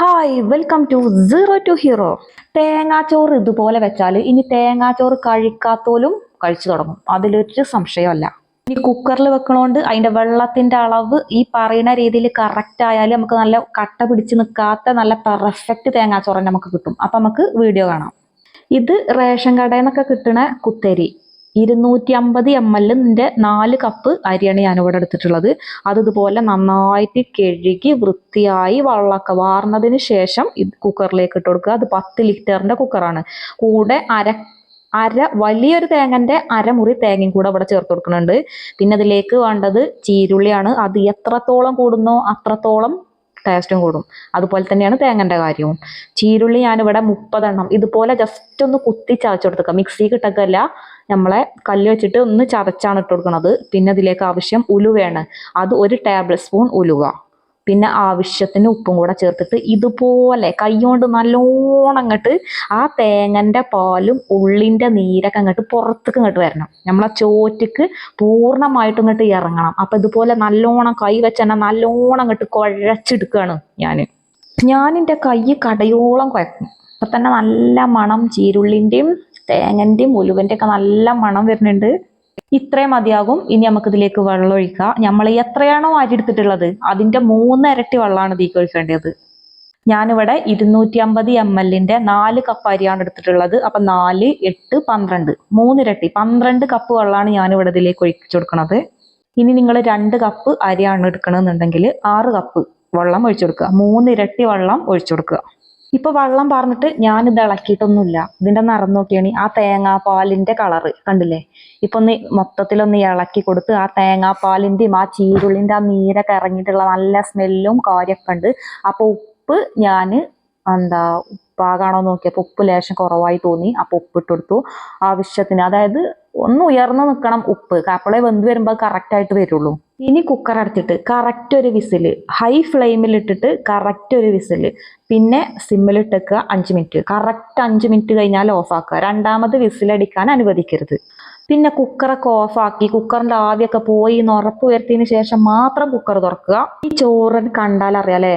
Hi welcome to zero to hero തേങ്ങാച്ചോറ് ഇതുപോലെ വെച്ചാൽ ഇനി തേങ്ങാച്ചോറ് കഴിക്കാത്തോലും കഴിച്ചു തുടങ്ങും. അതിലൊരു സംശയമല്ല. ഇനി കുക്കറിൽ വെക്കണോണ്ട് അതിന്റെ വെള്ളത്തിന്റെ അളവ് ഈ പറയുന്ന രീതിയിൽ കറക്റ്റ് ആയാലും നമുക്ക് നല്ല കട്ട പിടിച്ച് നിൽക്കാത്ത നല്ല പെർഫെക്റ്റ് തേങ്ങാച്ചോറ് നമുക്ക് കിട്ടും. അപ്പം നമുക്ക് വീഡിയോ കാണാം. ഇത് റേഷൻ കടയിൽ നിന്നൊക്കെ കിട്ടുന്ന കുത്തരി. ഇരുന്നൂറ്റി അമ്പത് എം എല്ലിന്റെ നാല് കപ്പ് അരിയാണ് ഞാൻ ഇവിടെ എടുത്തിട്ടുള്ളത്. അത് ഇതുപോലെ നന്നായിട്ട് കഴുകി വൃത്തിയായി വെള്ളമൊക്കെ വാർന്നതിന് ശേഷം ഇത് കുക്കറിലേക്ക് ഇട്ട് കൊടുക്കുക. അത് പത്ത് ലിറ്ററിന്റെ കുക്കറാണ് കൂടെ അര അര വലിയൊരു തേങ്ങന്റെ അരമുറി തേങ്ങയും കൂടെ ഇവിടെ ചേർത്ത് കൊടുക്കുന്നുണ്ട്. പിന്നെ അതിലേക്ക് വേണ്ടത് ചീരുള്ളിയാണ്. അത് എത്രത്തോളം കൂടുന്നോ അത്രത്തോളം ടേസ്റ്റും കൂടും. അതുപോലെ തന്നെയാണ് തേങ്ങന്റെ കാര്യവും. ചീരുള്ളി ഞാനിവിടെ മുപ്പതെണ്ണം. ഇതുപോലെ ജസ്റ്റ് ഒന്ന് കുത്തി ചതച്ച് കൊടുക്കുക മിക്സി കിട്ടക്കല്ല നമ്മളെ കല്ല് വെച്ചിട്ട് ഒന്ന് ചതച്ചാണ് ഇട്ട് കൊടുക്കുന്നത് പിന്നെ അതിലേക്ക് ആവശ്യം ഉലുവയാണ്. അത് ഒരു ടേബിൾ സ്പൂൺ ഉലുവ. പിന്നെ ആവശ്യത്തിന് ഉപ്പും കൂടെ ചേർത്തിട്ട് ഇതുപോലെ കൈകൊണ്ട് നല്ലോണം അങ്ങോട്ട് ആ തേങ്ങന്റെ പാലും ഉള്ളിന്റെ നീരൊക്കെ അങ്ങോട്ട് പുറത്തേക്ക് ഇങ്ങോട്ട് വരണം. നമ്മളെ ചോറ്റക്ക് പൂർണമായിട്ട് ഇങ്ങോട്ട് ഇറങ്ങണം. അപ്പം ഇതുപോലെ നല്ലോണം കൈ വെച്ച് തന്നെ നല്ലോണം അങ്ങോട്ട് കുഴച്ചെടുക്കുകയാണ് ഞാൻ ഞാനെന്റെ കൈ കടയോളം കുഴക്കും. അപ്പം തന്നെ നല്ല മണം ചീരുള്ളിന്റെയും തേങ്ങന്റെയും ഉലുവന്റെയൊക്കെ നല്ല മണം വരുന്നുണ്ട്. ഇത്രയും മതിയാകും. ഇനി നമുക്ക് ഇതിലേക്ക് വെള്ളം ഒഴിക്കാം നമ്മൾ എത്രയാണോ അരി എടുത്തിട്ടുള്ളത് അതിന്റെ മൂന്ന് ഇരട്ടി വെള്ളമാണ് ഇതിലേക്ക് ഒഴിക്കേണ്ടത്. ഞാനിവിടെ ഇരുന്നൂറ്റി അമ്പത് എം എല്ലിന്റെ നാല് കപ്പ് അരിയാണ് എടുത്തിട്ടുള്ളത്. അപ്പൊ നാല് എട്ട് പന്ത്രണ്ട്. മൂന്നിരട്ടി പന്ത്രണ്ട് കപ്പ് വെള്ളമാണ് ഞാനിവിടെ ഇതിലേക്ക് ഒഴിച്ചു കൊടുക്കുന്നത് ഇനി നിങ്ങൾ രണ്ട് കപ്പ് അരിയാണ് എടുക്കണമെന്നുണ്ടെങ്കിൽ ആറ് കപ്പ് വെള്ളം ഒഴിച്ചു കൊടുക്കുക. മൂന്നിരട്ടി വെള്ളം ഒഴിച്ചു കൊടുക്കുക. ഇപ്പൊ വെള്ളം പറഞ്ഞിട്ട് ഞാൻ ഇത് ഇളക്കിയിട്ടൊന്നുമില്ല. ഇതിന്റെ നിറം നോക്കിയാണ് ആ തേങ്ങാ തേങ്ങാപ്പാലിന്റെ കളറ് കണ്ടില്ലേ? ഇപ്പൊ ഒന്ന് മൊത്തത്തിലൊന്ന് ഇളക്കി കൊടുത്ത് ആ തേങ്ങാ തേങ്ങാപ്പാലിന്റെയും ആ ചീരുള്ളിന്റെ ആ നീരൊക്കെ ഇറങ്ങിയിട്ടുള്ള നല്ല സ്മെല്ലും കാര്യമൊക്കെ ഉണ്ട്. അപ്പൊ ഉപ്പ് ഞാൻ എന്താ ഉപ്പാകാണോ നോക്കിയപ്പോൾ ഉപ്പ് ലേശം കുറവായി തോന്നി. അപ്പോൾ ഉപ്പ് ഇട്ട് കൊടുത്തു. ആവശ്യത്തിന് അതായത് ഒന്ന് ഉയർന്നു നിൽക്കണം ഉപ്പ്. കാപ്പളെ വെന്ത് വരുമ്പോൾ കറക്റ്റ് ആയിട്ട് വരുള്ളൂ. ഇനി കുക്കർ അടച്ചിട്ട് കറക്റ്റ് ഒരു വിസിൽ ഹൈ ഫ്ലെയിമിൽ ഇട്ടിട്ട് കറക്റ്റ് ഒരു വിസിൽ പിന്നെ സിമ്മിൽ സിമ്മിലിട്ടേക്കുക അഞ്ച് മിനിറ്റ് കറക്റ്റ് അഞ്ച് മിനിറ്റ് കഴിഞ്ഞാൽ ഓഫാക്കുക രണ്ടാമത് വിസിലടിക്കാൻ അനുവദിക്കരുത്. പിന്നെ കുക്കറൊക്കെ ഓഫാക്കി കുക്കറിന്റെ ആവിയൊക്കെ പോയി എന്ന് ഉറപ്പ് വരുത്തിയതിന് ശേഷം മാത്രം കുക്കർ തുറക്കുക. ഈ ചോറിന് കണ്ടാൽ അല്ലേ?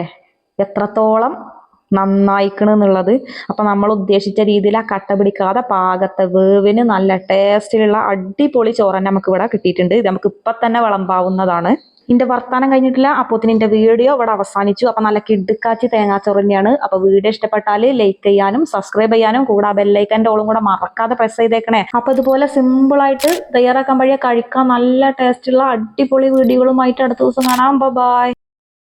എത്രത്തോളം നന്നായിക്കണ് എന്നുള്ളത് അപ്പം നമ്മൾ ഉദ്ദേശിച്ച രീതിയിൽ ആ കട്ട പിടിക്കാതെ പാകത്തെ വേവിന് നല്ല ടേസ്റ്റിലുള്ള അടിപൊളി ചോറ് തന്നെ നമുക്ക് ഇവിടെ കിട്ടിയിട്ടുണ്ട്. ഇത് നമുക്ക് ഇപ്പം തന്നെ വിളമ്പാവുന്നതാണ്. ഇതിന്റെ വർത്താനം കഴിഞ്ഞിട്ടില്ല. അപ്പോത്തിന് എന്റെ വീഡിയോ ഇവിടെ അവസാനിച്ചു. അപ്പൊ നല്ല കിടുക്കാച്ചി തേങ്ങാച്ചോറ് തന്നെയാണ്. അപ്പൊ വീഡിയോ ഇഷ്ടപ്പെട്ടാൽ ലൈക്ക് ചെയ്യാനും സബ്സ്ക്രൈബ് ചെയ്യാനും കൂടെ ബെല്ലൈക്കന്റെ ഓളും കൂടെ മറക്കാതെ പ്രസ് ചെയ്തേക്കണേ. അപ്പോൾ ഇതുപോലെ സിമ്പിൾ ആയിട്ട് തയ്യാറാക്കാൻ വഴിയെ കഴിക്കാൻ നല്ല ടേസ്റ്റുള്ള അടിപൊളി വീഡിയോകളുമായിട്ട് അടുത്ത ദിവസം കാണാം. ബൈ